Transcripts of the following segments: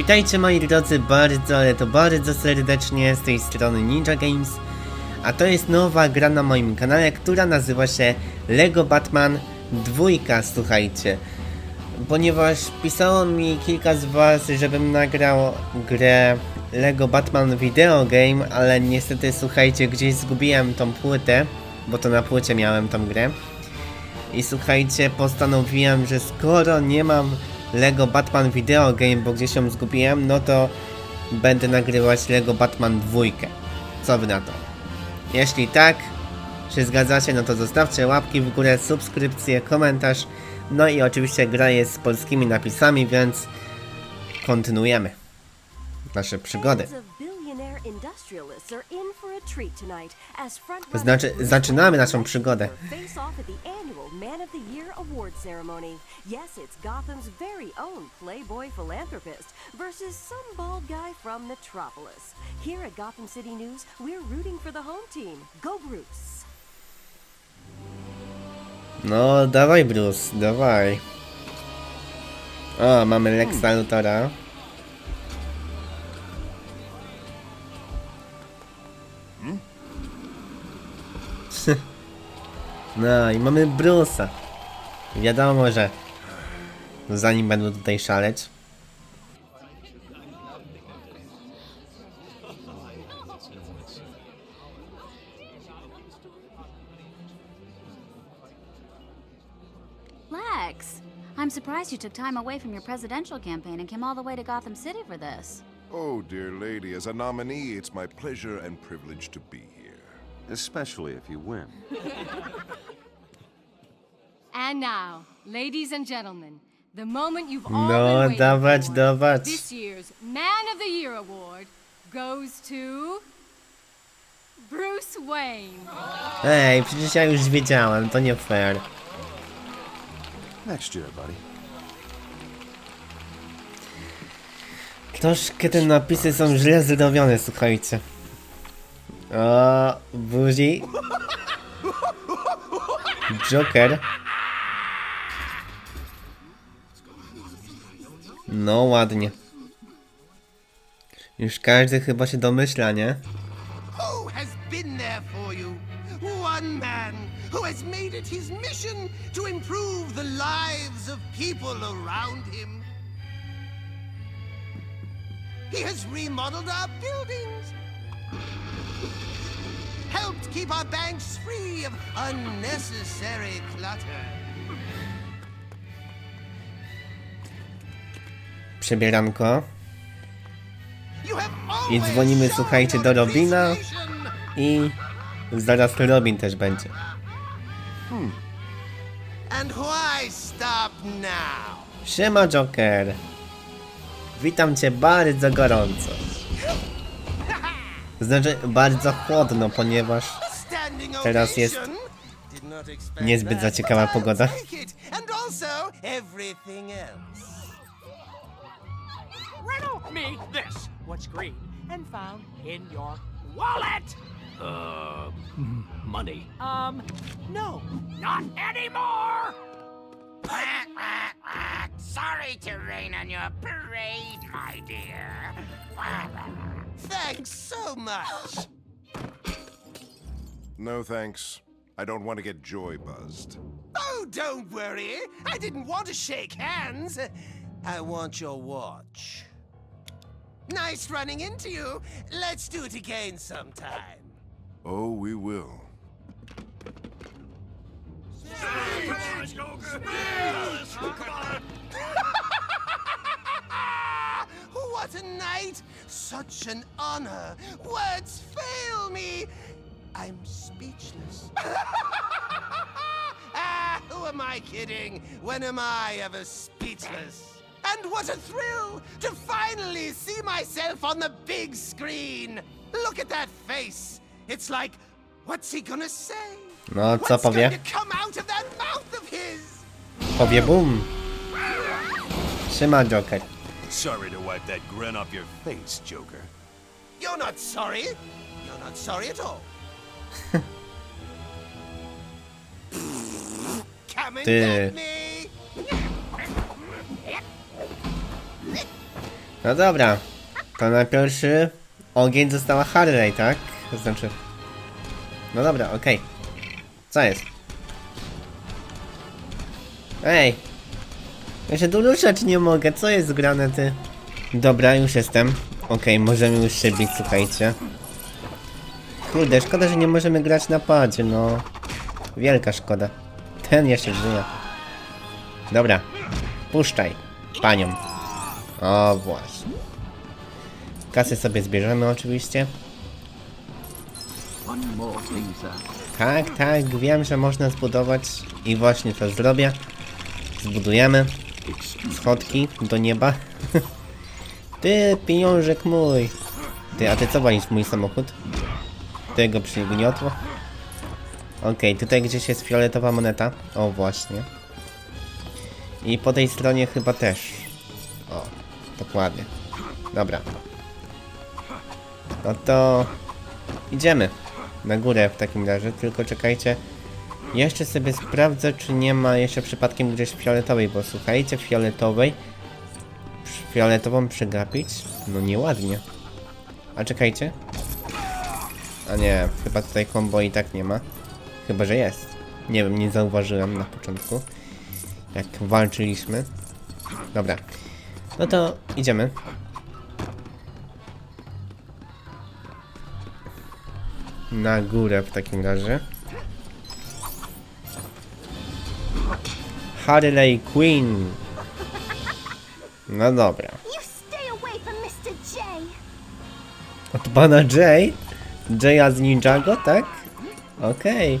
Witajcie moi drodzy bardzo, ale to bardzo serdecznie z tej strony Ninja Games. A to jest nowa gra na moim kanale, która nazywa się Lego Batman 2, słuchajcie. Ponieważ pisało mi kilka z was, żebym nagrał grę Lego Batman Video Game, ale niestety słuchajcie, gdzieś zgubiłem tą płytę, bo to na płycie miałem tą grę. I słuchajcie, postanowiłem, że skoro nie mam Lego Batman Video Game, bo gdzieś ją zgubiłem, no to będę nagrywać Lego Batman 2. Co wy na to? Jeśli tak, się zgadzacie, no to zostawcie łapki w górę, subskrypcję, komentarz. No i oczywiście gra jest z polskimi napisami, więc kontynuujemy nasze przygody. Znaczy, zaczynamy naszą przygodę. face off at the annual Man of the Year award ceremony. Yes, it's Gotham's very own playboy philanthropist versus some bald guy from Metropolis. Here at Gotham City News, we're rooting for the home team. Go Bruce! No, dawaj Bruce, dawaj. O, mamy Lexa Luthora. No i mamy Bruce'a. Wiadomo, że zanim będą tutaj szaleć. Lex, I'm surprised you took time away from your presidential campaign and came all the way to Gotham City for this. Oh, dear lady, as a nominee, it's my pleasure and privilege to be here. Especially if you win. And now, ladies and gentlemen, the moment you've all No, been waiting dawać, for. dawać. This year's Man of the Year award goes to Bruce Wayne. Ej, przecież ja już wiedziałem, to nie fair. Next year, buddy. Troszkę te napisy są źle zrobione, słuchajcie. O, buzi. Joker. No, ładnie. Już każdy chyba się domyśla, nie? Who has made it his mission to improve the lives of people around him. He has remodeled our buildings, helped keep our banks free of unnecessary clutter. Przebieranko. I dzwonimy, słuchajcie, do Robina. I zaraz Robin też będzie. And why stop now? Siema Joker. Witam cię bardzo gorąco. Znaczy bardzo chłodno, ponieważ Teraz jest niezbyt that, za ciekawa but I'll pogoda. take it. And also everything else. Riddle me this. What's green and found in your wallet? Uh, m- money. Um, no, not anymore. Sorry to rain on your parade, my dear. Thanks so much. No thanks. I don't want to get joy buzzed. Oh, don't worry. I didn't want to shake hands. I want your watch. Nice running into you. Let's do it again sometime. Oh, we will. What a night! Such an honor! Words fail me! I'm speechless. ah, who am I kidding? When am I ever speechless? And what a thrill to finally see myself on the big screen! Look at that face! It's like, what's he gonna say? No, co What's powie? come out of that mouth of his? Powie bum. Siema Joker. Sorry to wipe that grin off your face, Joker. You're not sorry. You're not sorry at all. Come and Ty. get me. No dobra. To na pierwszy ogień została Harley, tak? To znaczy... No dobra, okej. Co jest? Ej! Ja się tu ruszać nie mogę, co jest grane ty? Dobra, już jestem. Okej, możemy już się bić, słuchajcie. Kurde, szkoda, że nie możemy grać na padzie, no. Wielka szkoda. Ten jeszcze żyje. Dobra, puszczaj panią. O, właśnie. Kasy sobie zbierzemy oczywiście. Tak, tak, wiem, że można zbudować i właśnie to zrobię. Zbudujemy schodki do nieba. Ty, pieniążek mój. Ty, a ty co walisz mój samochód? Tego przygniotło? Okej, tutaj gdzieś jest fioletowa moneta. O, właśnie. I po tej stronie chyba też. O, dokładnie. Dobra. No to idziemy na górę w takim razie, tylko czekajcie. Jeszcze sobie sprawdzę, czy nie ma jeszcze przypadkiem gdzieś fioletowej, bo słuchajcie, fioletowej. Fioletową przegapić? No nieładnie. A czekajcie. A nie, chyba tutaj combo i tak nie ma. Chyba, że jest. Nie wiem, nie zauważyłem na początku. Jak walczyliśmy. Dobra. No to idziemy. Na górę w takim razie. Harley Quinn. No dobra. Od pana Jay? Jaya z Ninjago, tak? Okej.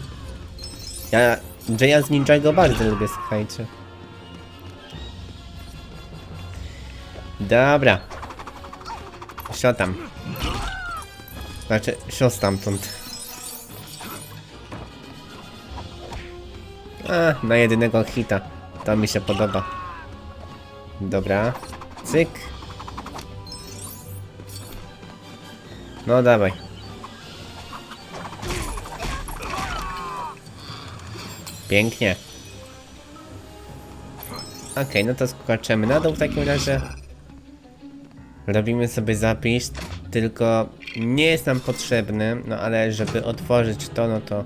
Ja Jaya z Ninjago bardzo lubię, słuchajcie. Dobra. Sio tam. Znaczy, sio stamtąd. A, na jedynego hita. To mi się podoba. Dobra. Cyk. No dawaj. Pięknie. Okej, no to skaczemy na dół w takim razie. Robimy sobie zapis, tylko nie jest nam potrzebny, no ale żeby otworzyć to, no to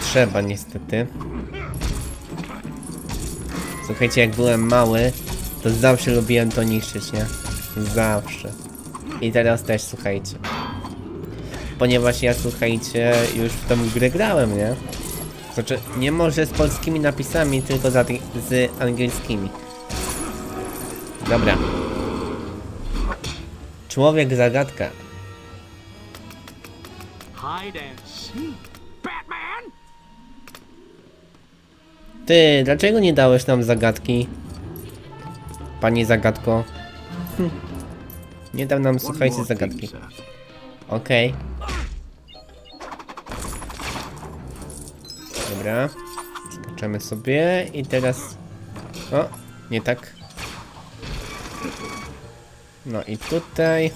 trzeba niestety. Słuchajcie, jak byłem mały, to zawsze lubiłem to niszczyć, nie? Zawsze. I teraz też, słuchajcie. Ponieważ ja, słuchajcie, już w tą grę grałem, nie? Znaczy, nie może z polskimi napisami, tylko z, z angielskimi. Dobra. Człowiek zagadka. Hide and seek. Ty, dlaczego nie dałeś nam zagadki? Pani zagadko. Hm. Nie dał nam, słuchajcie, zagadki. Okej. Dobra. Skaczemy sobie i teraz... O, nie tak. No i tutaj...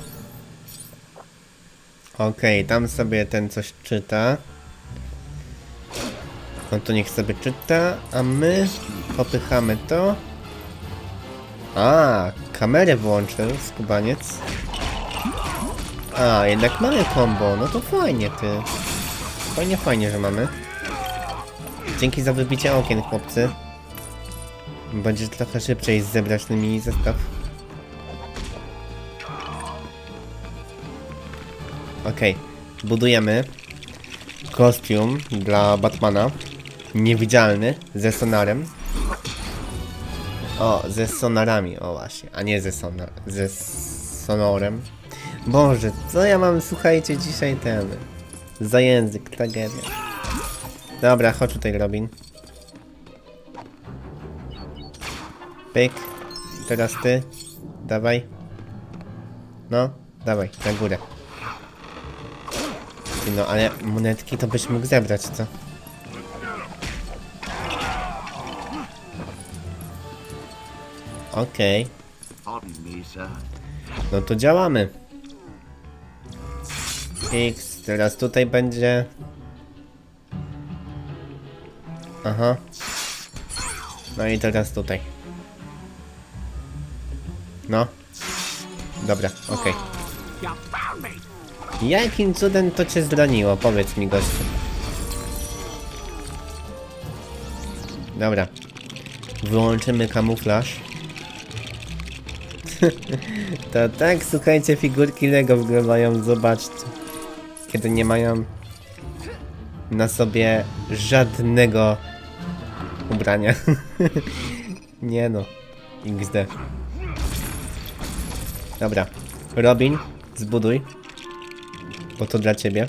Okej, tam sobie ten coś czyta. No to niech sobie czyta, a my popychamy to. A, kamerę włączył skubaniec. A, jednak mamy combo, no to fajnie ty. Fajnie, fajnie, że mamy. Dzięki za wybicie okien, chłopcy. Będzie trochę szybciej zebrać ten mini zestaw. Okej, budujemy kostium dla Batmana. Niewidzialny, ze sonarem. O, ze sonarami, o właśnie, a nie ze sonar, ze sonorem. Boże, co ja mam, słuchajcie, dzisiaj ten... Za język, tragedia. Dobra, chodź tutaj, Robin. Pyk. Teraz ty. Dawaj. No, dawaj, na górę. No, ale monetki to byś mógł zebrać, co? Okej. No to działamy. X, teraz tutaj będzie. Aha. No i teraz tutaj. No. Dobra, okej. Jakim cudem to cię zraniło? Powiedz mi, gościu. Dobra. Wyłączymy kamuflaż. to tak, słuchajcie, figurki Lego wyglądają, zobaczcie. Kiedy nie mają na sobie żadnego ubrania. nie no. XD. Dobra. Robin, zbuduj. Bo to dla ciebie.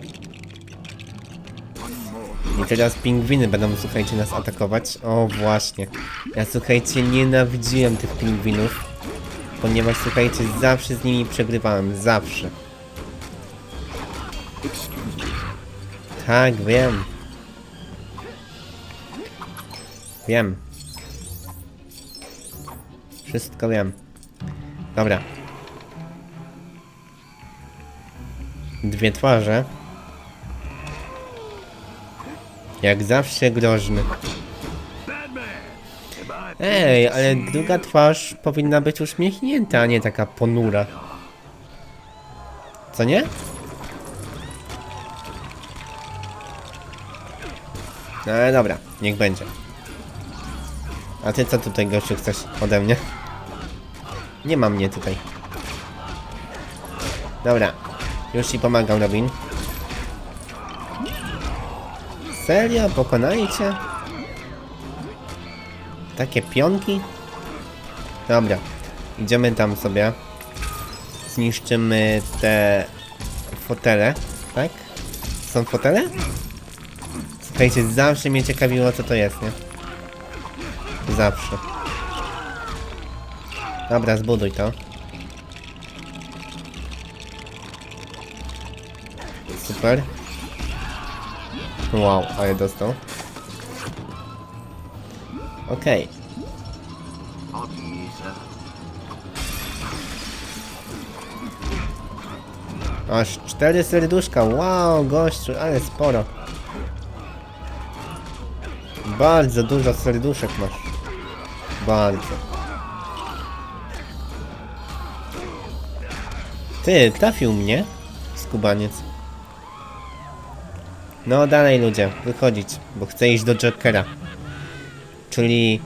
I teraz pingwiny będą, słuchajcie, nas atakować. O, właśnie. Ja, słuchajcie, nienawidziłem tych pingwinów. Ponieważ, słuchajcie, zawsze z nimi przegrywałem. Zawsze. Tak, wiem. Wiem. Wszystko wiem. Dobra. Dwie twarze. Jak zawsze groźny. Ej, ale druga twarz powinna być uśmiechnięta, a nie taka ponura. Co nie? No ale dobra, niech będzie. A ty co tutaj gościu chcesz ode mnie? Nie ma mnie tutaj. Dobra, już ci pomagam Robin. Serio? Pokonajcie? Takie pionki? Dobra, idziemy tam sobie. Zniszczymy te fotele, tak? Są fotele? Słuchajcie, zawsze mnie ciekawiło co to jest, nie? Zawsze. Dobra, zbuduj to. Super. Wow, ale dostał. Okej. Aż cztery serduszka, wow, gościu, ale sporo. Bardzo dużo serduszek masz. Bardzo. Ty, trafił mnie? Skubaniec. No dalej ludzie, wychodzić, bo chcę iść do Jokera. Czyli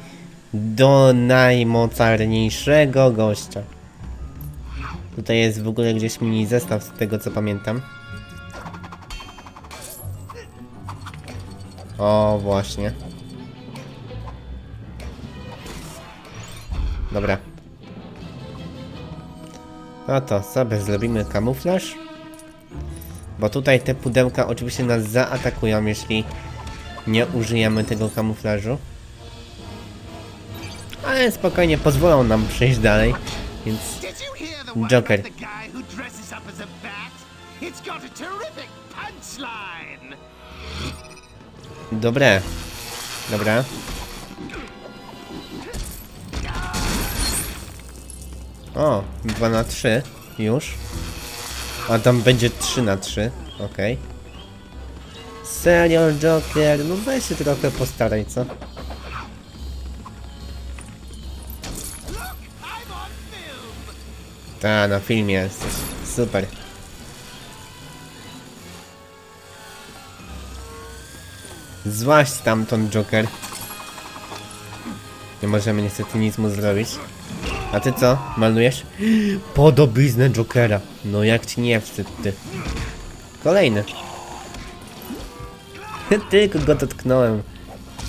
do najmocarniejszego gościa. Tutaj jest w ogóle gdzieś mini zestaw z tego co pamiętam. O, właśnie. Dobra. No to sobie zrobimy kamuflaż. Bo tutaj te pudełka oczywiście nas zaatakują, jeśli nie użyjemy tego kamuflażu. Ale spokojnie pozwolą nam przejść dalej, więc Joker. dobre. Dobra. O, 2 na 3 już. A tam będzie 3 na 3 okej. Serio, Joker, no weź się trochę postaraj, co? Ta, na filmie jesteś. Super. Złaź stamtąd, Joker. Nie możemy niestety nic mu zrobić. A ty co? Malujesz? Podobiznę Jokera. No jak ci nie wstyd, ty. Kolejny. Tylko go dotknąłem.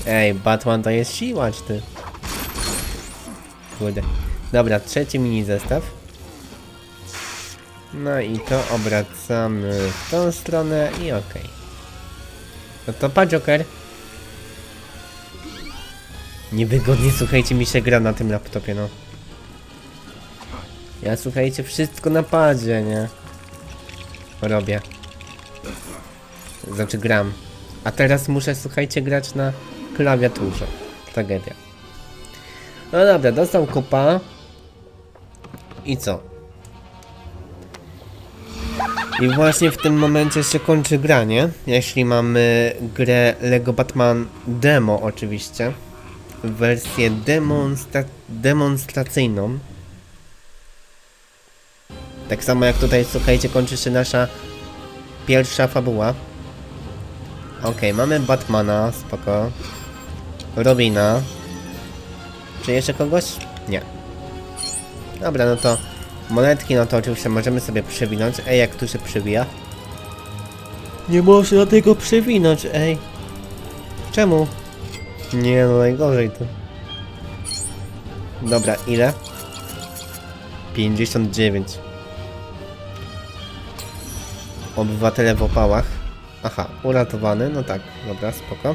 Ej, Batman to jest siłacz, ty. Kurde. Dobra, trzeci mini zestaw. No i to obracamy w tą stronę i okej. No to pa Joker. Niewygodnie, słuchajcie, mi się gra na tym laptopie, no. Ja, słuchajcie, wszystko na padzie, nie? Robię. Znaczy gram. A teraz muszę, słuchajcie, grać na klawiaturze. Tragedia. No dobra, dostał kupa. I co? I właśnie w tym momencie się kończy granie, jeśli mamy grę Lego Batman Demo oczywiście, wersję demonstra demonstracyjną. Tak samo jak tutaj, słuchajcie, kończy się nasza pierwsza fabuła. Okej, mamy Batmana, spoko. Robina. Czy jeszcze kogoś? Nie. Dobra, no to monetki, no to oczywiście możemy sobie przewinąć. Ej, jak tu się przewija? Nie można tego przewinąć, ej. Czemu? Nie, no najgorzej to. Dobra, ile? 59. Obywatele w opałach. Aha, uratowany, no tak, dobra, spoko.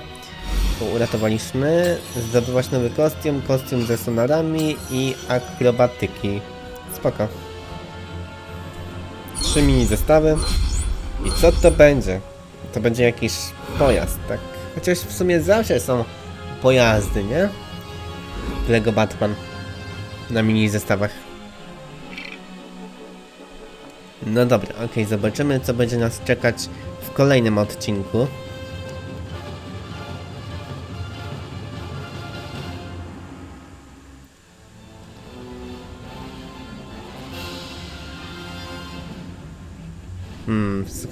To uratowaliśmy. Zdobywać nowy kostium, kostium ze sonarami i akrobatyki. Spoko. Trzy mini zestawy. I co to będzie? To będzie jakiś pojazd, tak? Chociaż w sumie zawsze są pojazdy, nie? Lego Batman. Na mini zestawach. No dobra, okej, zobaczymy co będzie nas czekać w kolejnym odcinku.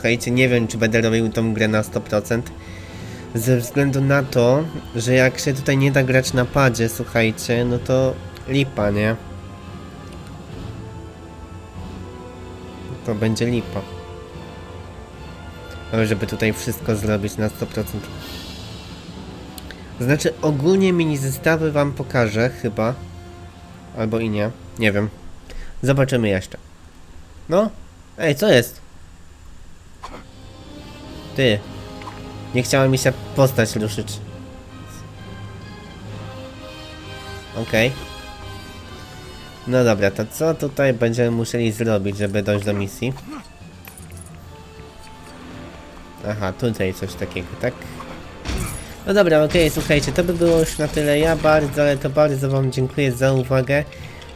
Słuchajcie, nie wiem czy będę robił tą grę na 100%. Ze względu na to, że jak się tutaj nie da grać na padzie, słuchajcie, no to lipa, nie? To będzie lipa. Ale żeby tutaj wszystko zrobić na 100%. Znaczy, ogólnie mini zestawy wam pokażę, chyba. Albo i nie. Nie wiem. Zobaczymy jeszcze. No? Ej, co jest? Ty. Nie chciała mi się postać ruszyć. Okej. No dobra, to co tutaj będziemy musieli zrobić, żeby dojść do misji? Aha, tutaj coś takiego, tak? No dobra, okej, słuchajcie, to by było już na tyle. Ja bardzo, ale to bardzo wam dziękuję za uwagę.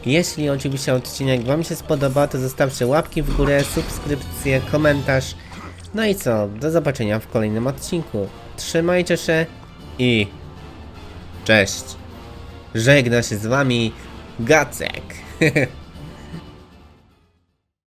Jeśli oczywiście odcinek wam się spodoba, to zostawcie łapki w górę, subskrypcję, komentarz. No i co, do zobaczenia w kolejnym odcinku. Trzymajcie się i cześć. Żegna się z wami Gacek.